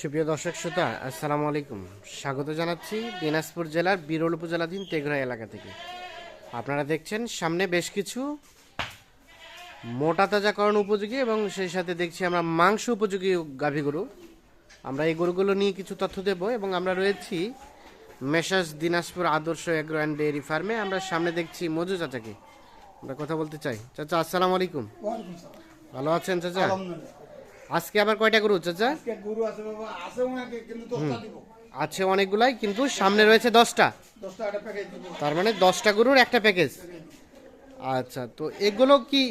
সুপ্রিয় দর্শক শ্রোতা আসসালামু আলাইকুম। স্বাগত জানাচ্ছি দিনাজপুর জেলার বিরল উপজেলাধীন তেঘরা এলাকা থেকে। আপনারা দেখছেন সামনে বেশ কিছু মোটা তাজাকরণ উপযোগী এবং সেই সাথে দেখছি আমরা মাংস উপযোগী গাভী গরু। আমরা এই গরুগুলো নিয়ে কিছু তথ্য দেব এবং আমরা রয়েছি মেসাস দিনাজপুর আদর্শ এগ্রো অ্যান্ড ডেয়ারি ফার্মে। আমরা সামনে দেখছি মজু চাচাকে। আমরা কথা বলতে চাই। চাচা আসসালামু আলাইকুম। ভালো আছেন চাচা। আজকে আবার কয়টা গরু চাচা আজকে গরু আছে বাবা, আছে ওনাকে কিন্তু দশটা দিব। আছে অনেকগুলাই কিন্তু সামনে রয়েছে দশটা। দশটা একটা প্যাকেজ দিব। তার মানে দশটা গরুর একটা প্যাকেজ আচ্ছা তো এগুলো কি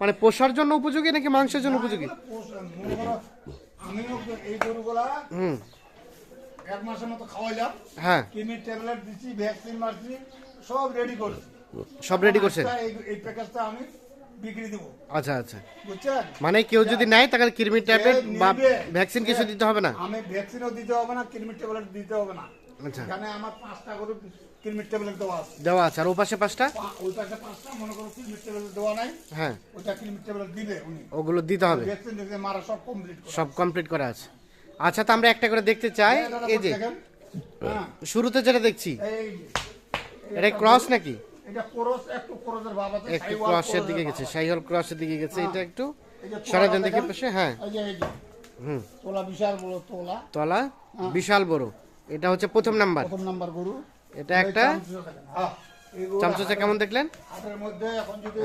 মানে পোষার জন্য উপযোগী নাকি মাংসের জন্য উপযোগী? আমিও এই গরুগুলা হুম। এক মাসের মতো খাওয়াইলাম হ্যাঁ। কিডনির ট্যাবলেট দিচ্ছি ভ্যাকসিন মারছি সব রেডি করছি। সব রেডি করছেন? এই- এই প্যাকেজটা আমি বিক্রি দেবো। আচ্ছা আচ্ছা। বুঝছেন? মানে কেউ যদি নেয় তাকে কৃমির ট্যাবলেট বা ভ্যাকসিন কিছু দিতে হবে না? আমি ভ্যাকসিনও দিতে হবে না কিডনির ট্যাবলেট দিতে হবে না। আচ্ছা। এখানে আমার পাঁচটা কিডনির ট্যাবলেট দেওয়া আছে। দেওয়া আছে। আর ও পাশে পাঁচটা ওই পাশে পাঁচটা মনে করো ট্যাবলেট দেওয়া নাই। হ্যাঁ। কিডনির ট্যাবলেট দিবে উনি। ওগুলো দিতে হবে। ভ্যাকসিন দিতে মারা সব কমপ্লিট করে সব কমপ্লিট করা আছে। আচ্ছা তো আমরা একটা করে দেখতে চাই। এই যে হ্যাঁ শুরুতে যেটা দেখছি এটা ক্রস নাকি? এটা ক্রস একটু ক্রসের ভাব আছে একটু ক্রসের ক্রসের দিকে গেছে সাইহল ক্রসের দিকে গেছে এটা একটু দেন পাশে হ্যাঁ। এই যে এই যে। হুম। তোলা বিশাল বড় তোলা। তলা বিশাল বড়। এটা হচ্ছে প্রথম নাম্বার। প্রথম নাম্বার গরু। এটা একটা? দেখেন, হ্যাঁ। চামচা কেমন দেখলেন? হাটের মধ্যে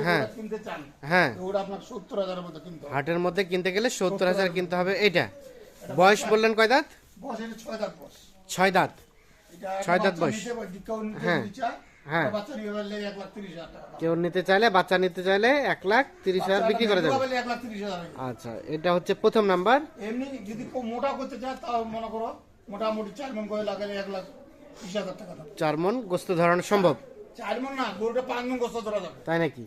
হ্যাঁ। কিনতে হ্যাঁ। গেলে সত্তর হাজার কিনতে হবে। এটা বয়স বললেন কয় দাঁত? ছয় দাঁত ছয় দাঁত। বয়স। হ্যাঁ, হ্যাঁ। কেউ নিতে চাইলে বাচ্চা নিতে চাইলে এক লাখ তিরিশ হাজার বিক্রি করে। আচ্ছা এটা হচ্ছে প্রথম নাম্বার। এমনি যদি মোটা করতে চায় তাও মনে করো মোটামুটি চার মন করে লাগালে এক লাখ বিশ হাজার টাকা চার মন গোস্ত ধরানো সম্ভব? চার মন না গরুটা পাঁচ মন গোস্ত ধরা যাবে। তাই নাকি?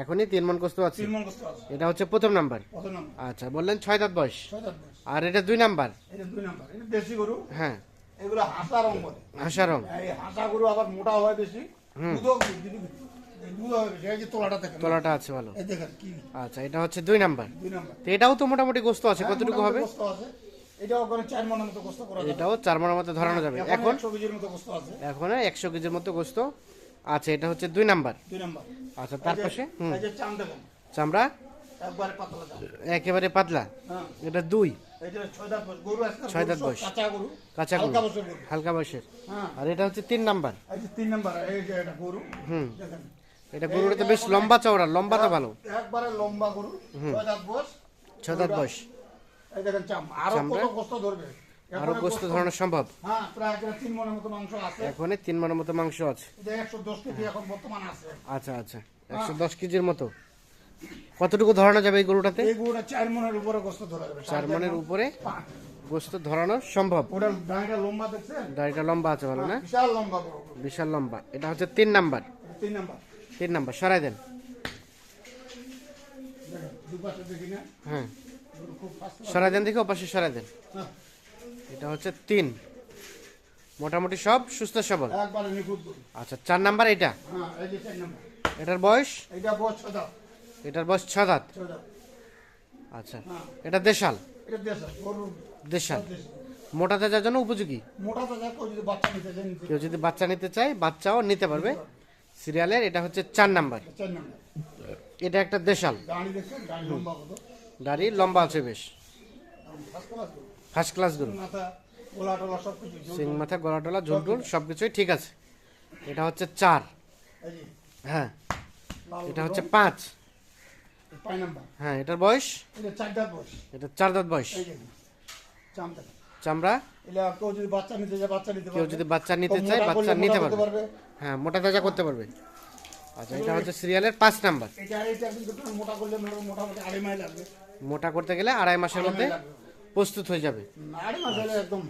এখনই তিন মন গোস্ত আছে। এটা হচ্ছে প্রথম নাম্বার। আচ্ছা বললেন ছয় দাঁত বয়স। আর এটা দুই নাম্বার। হ্যাঁ। এগুলো হাসা রং বলে। হাসা রং। এই হাসা গরু আবার মোটা হয় বেশি দুধও হয় তোলাটা আছে ভালো। আচ্ছা এটা হচ্ছে দুই নাম্বার। তো এটাও তো মোটামুটি গোস্ত আছে কতটুকু হবে? এটাও চার মনের মতো গোস্ত করা যাবে। ধরানো এখন এখন? একশো কেজির মতো গোস্ত আছে। এটা হচ্ছে দুই নাম্বার। আচ্ছা তার পাশে? চামড়া? একবারে পাতলা একেবারে পাতলা? হ্যাঁ। এটা দুই? ছয় দাঁত বয়স। কাঁচা গরু। হালকা বয়সের হ্যাঁ। আর এটা হচ্ছে তিন নাম্বার। নাম্বার গরু। হুম। এটা গরুটা তো বেশ লম্বা চওড়া লম্বাটা ভালো। একবারে লম্বা গরু। ছয় দাঁত বয়স। ছয় দাঁত বয়স। এই দেখেন চাম। আরও কত গোস্ত ধরবে? আরও গোস্ত ধরানো সম্ভব? হ্যাঁ প্রায় তিন মনের মতো মাংস এখন আছে। আচ্ছা আচ্ছা। একশো দশ কেজির মতো? কতটুকু ধরানো যাবে এই গরুটাতে? এই গরুটা চার মনের উপরে গোস্ত ধরা যাবে চার মনের উপরে গোস্ত ধরানো সম্ভব? ওটার দাঁড়িটা লম্বা দেখছেন? দাড়িটা লম্বা আছে ভালো না? বিশাল লম্বা বিশাল লম্বা। এটা হচ্ছে তিন নাম্বার। তিন নাম্বার। তিন নাম্বার। সরাই দেন। হ্যাঁ। সরাই দেন দেখে ওপাশে সরাই দেন। হ্যাঁ, এটা হচ্ছে তিন। মোটামুটি সব সুস্থ সবল। আচ্ছা চার নাম্বার এটা? হ্যাঁ এটার বয়স? ছ দাঁত এটার বয়স ছ দাঁত? আচ্ছা। হ্যাঁ। এটা দেশাল? দেশাল দেশ মোটা তাজার জন্য উপযোগী? মোটা যদি বাচ্চা নিতে চান কেউ যদি বাচ্চা নিতে চায় বাচ্চাও নিতে পারবে। সিরিয়ালের এটা হচ্ছে চার নাম্বার। এটা একটা দেশাল। গাড়ি লম্বা দাড়ি লম্বা আছে বেশ। ফার্স্ট ক্লাস গরু। সিং মাথা গলা টলা ঝুলটুল সব কিছুই ঠিক আছে। এটা হচ্ছে চার। হ্যাঁ। এটা হচ্ছে পাঁচ। নাম্বার। হ্যাঁ এটার বয়স? এটা চার দাঁত বয়স। এটা চার দাঁত বয়স। চামড়া। এটা কেউ যদি বাচ্চা নিতে চায় বাচ্চা নিতে কেউ পারবে। যদি বাচ্চা নিতে চায় বাচ্চা নিতে পারবে। হ্যাঁ মোটা তাজা করতে পারবে। আচ্ছা এটা হচ্ছে সিরিয়ালের পাঁচ নাম্বার। মোটা করলে মোটামুটি আড়াই মাইল লাগবে। মোটা করতে গেলে আড়াই মাসের মধ্যে। প্রস্তুত হয়ে যাবে। আড়াই মাস হলে একদম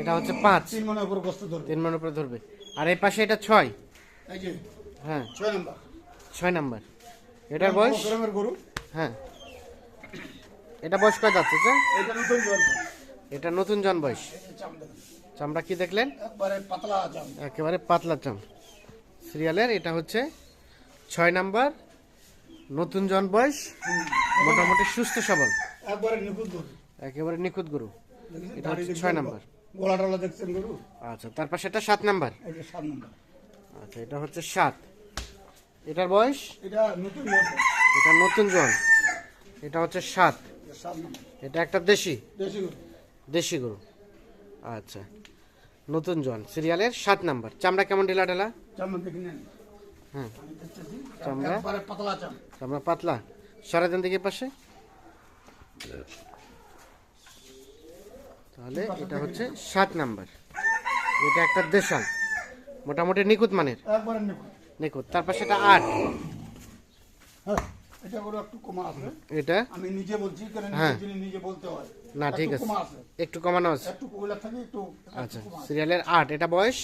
এটা হচ্ছে পাঁচ। তিন মনের উপর গোস্ত ধরবে। তিন মান উপরে ধরবে। আর এই পাশে এটা ছয়। হ্যাঁ। ছয় নাম্বার। ছয় নাম্বার। এটার বয়স? গ্রামের গরু। হ্যাঁ। এটা বয়স কয় যাচ্ছে স্যার এটা নতুন জল এটা নতুন জন বয়স। চামড়া কি দেখলেন? একবারে পাতলা চাম একেবারে পাতলা চাম সিরিয়ালের এটা হচ্ছে ছয় নাম্বার নতুন জন বয়স। মোটামুটি সুস্থ সবল। একবারে নিখুঁত গরু। একেবারে নিখুঁত গরু। এটা হচ্ছে ছয়? নাম্বার। গলা টলা দেখছেন গরু? আচ্ছা তার পাশে এটা সাত নাম্বার। সাত নম্বর। আচ্ছা এটা হচ্ছে সাত। এটার বয়স? এটা নতুন এটা নতুন জন এটা হচ্ছে সাত। এটা সাত নম্বর। এটা একটা দেশি? দেশি গরু। দেশি গরু। আচ্ছা। নতুন জন সিরিয়ালের সাত নাম্বার। চামড়া কেমন ঢিলা ঢেলা? হ্যাঁ। চামড়া? চামড়া। পাতলা। সরাই দেন দিকে পাশে? তাহলে এটা হচ্ছে সাত নাম্বার। এটা একটা দেশাল। মোটামুটি নিখুঁত মানের। নিখুঁত তার পাশে এটা আট হ্যাঁ এটা গরু একটু কমা আছে। এটা? আমি নিজে বলছি হ্যাঁ। নিজে বলতে হয়। না ঠিক আছে। একটু কমানো আছে। একটু কইলা থাকে একটু আচ্ছা। সিরিয়ালের আট এটা বয়স?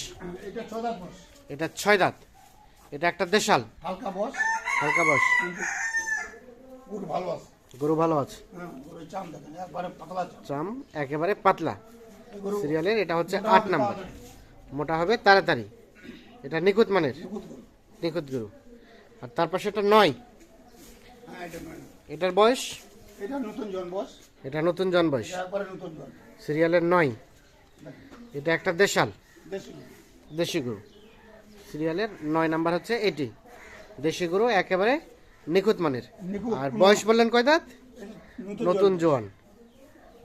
এটা দাঁত এটা একটা দেশাল। হালকা বস হালকা বয়স। গরু ভালো আছে। গরু ভালো আছে। হ্যাঁ চাম দেখেন একবারে পাতলা চাম। একেবারে পাতলা। সিরিয়ালের এটা হচ্ছে আট নাম্বার। মোটা হবে তাড়াতাড়ি। এটা নিখুঁত মানের। নিখুঁত। নিখুঁত গরু। আর তার পাশে এটা নয়। হ্যাঁ এটা নয়। এটার বয়স? এটা নতুন জন বস এটা নতুন জন বয়স। সিরিয়ালের নয়। এটা একটা দেশাল। দেশি গরু। সিরিয়ালের নয় নাম্বার হচ্ছে এটি। দেশি গরু একেবারে নিখুঁত মানের। আর বয়স বললেন কয় দাঁত? নতুন জোয়ান।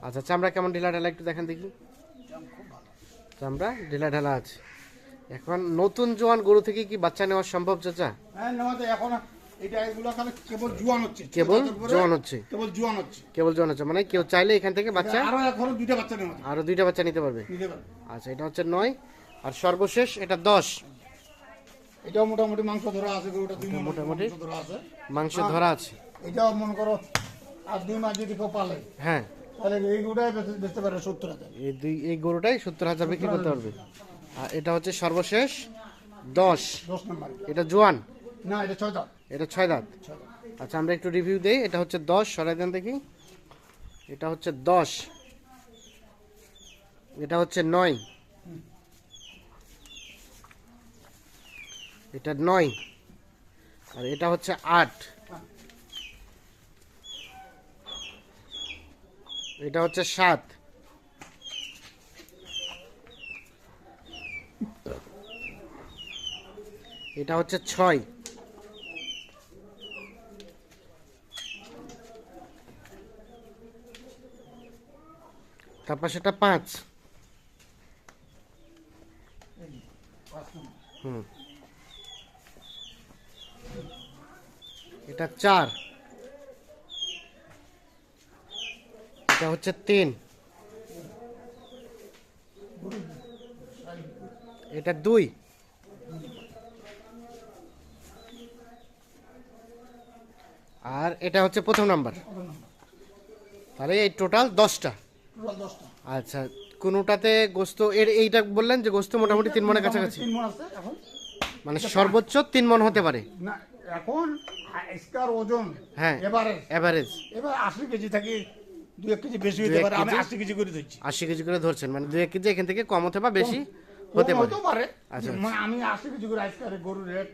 আচ্ছা চামড়া কেমন ঢিলা ঢালা একটু দেখেন দেখি। চামড়া ঢিলা ঢালা আছে। এখন নতুন জোয়ান গরু থেকে কি বাচ্চা নেওয়া সম্ভব চাচা? হ্যাঁ এখন এটা এগুলো খালি কেবল জোয়ান হচ্ছে। কেবল জোয়ান হচ্ছে? কেবল জোয়ান হচ্ছে। কেবল জোয়ান হচ্ছে মানে কেউ চাইলে এখান থেকে বাচ্চা আরও এখনও দুইটা বাচ্চা নেওয়া আরও দুইটা বাচ্চা নিতে পারবে? নিতে পারবে। আচ্ছা এটা হচ্ছে নয়। আর সর্বশেষ এটা দশ। এটাও মোটামুটি মাংস ধরা আছে গরুটা দুই মোটামুটি? ধরা আছে। মাংস ধরা আছে। এটাও মনে করো আর দুই মাস যদি কেউ পালে হ্যাঁ। তাহলে এই গরুটাই বেচতে পারে সত্তর হাজার। এই দুই এই গরুটাই সত্তর হাজার বিক্রি করতে পারবে। আর এটা হচ্ছে সর্বশেষ দশ। এটা। জোয়ান? না এটা ছয় দাঁত। এটা ছয় দাঁত? আচ্ছা আমরা একটু রিভিউ দেই। এটা হচ্ছে দশ সরাই দেন দেখি। এটা হচ্ছে দশ। এটা হচ্ছে নয়। এটা নয়। আর এটা হচ্ছে আট। এটা হচ্ছে সাত। এটা হচ্ছে ছয়। তারপর সেটা পাঁচ। হুম। এটা চার। এটা হচ্ছে তিন। এটা দুই। আর এটা হচ্ছে প্রথম নাম্বার। তাহলে এই টোটাল দশটা। আচ্ছা কোনোটাতে গোস্ত এর এইটা বললেন যে গোস্ত মোটামুটি তিন মনের কাছাকাছি। মন সর্বোচ্চ তিন মন হতে পারে। না এখন স্কার ওজন হ্যাঁ। এবারে অ্যাভারেজ এবার আশি কেজি থাকি দুই এক কেজি বেশি হতে পারে আমি আশি কেজি করে দিচ্ছি আশি কেজি করে ধরছেন মানে দু এক কেজি এখান থেকে কম হতে বা বেশি হতে পারে। আচ্ছা, মানে আমি আশি কেজি করে আজকে গরুর রেট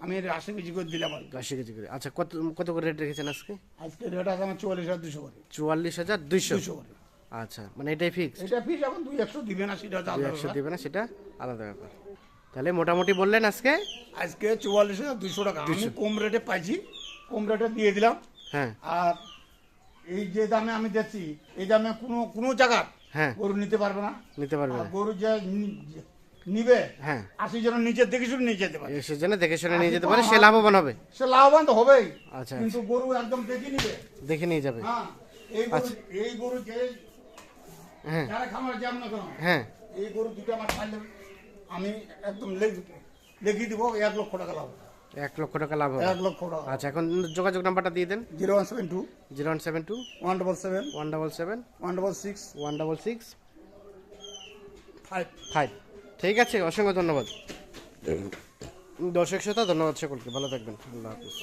আমি এর আশি কেজি করে দিলাম আর কি। আশি কেজি করে আচ্ছা কত কত করে রেট রেখেছেন আজকে? আজকে রেট আছে আমার চুয়াল্লিশ হাজার দুশো করে। চুয়াল্লিশ হাজার দুইশো? দুশো করে। আচ্ছা মানে এটাই ফিক্স এটা ফিস এখন দুই একশো দিবে না সেটা হচ্ছে দুই আলাদা একশো ব্যাপার। দেবে না সেটা আলাদা ব্যাপার। তাহলে মোটামুটি বললেন আজকে? আজকে চুয়াল্লিশ হাজার দুশো টাকা। আমি কম রেটে পাইছি কম রেটে দিয়ে দিলাম। হ্যাঁ। আর এই যে দামে আমি দিচ্ছি এই দামে কোনো কোনো জায়গা হ্যাঁ। গরু নিতে পারবে না। নিতে পারবে আর না। গরু যে নি- যে নিবে? হ্যাঁ। আশি জন নিচে দেখে শুনে নিয়ে যেতে পারে। এসে জন্য দেখে শুনে নিয়ে যেতে পারে সে লাভবান হবে। সে লাভবান তো হবেই। আচ্ছা। কিন্তু গরু একদম দেখে নিবে। দেখে নিয়ে যাবে। হ্যাঁ। এই গরু এই গরু যে হ্যাঁ। যারা খামার যাব না কেন হ্যাঁ। এই গরু দুটো আমার খাইলে আমি একদম লেখ- দিব এক লক্ষ টাকা লাভ এক লক্ষ টাকা লাভ হবে। এক লক্ষ টাকা। আচ্ছা এখন যোগাযোগ নাম্বারটা দিয়ে দেন। Zero one seven two zero one seven two one double seven one double seven one double six one double six five. Five. ঠিক আছে অসংখ্য ধন্যবাদ। দর্শক শ্রোতা ধন্যবাদ সকলকে। ভালো থাকবেন। আল্লাহ হাফিজ।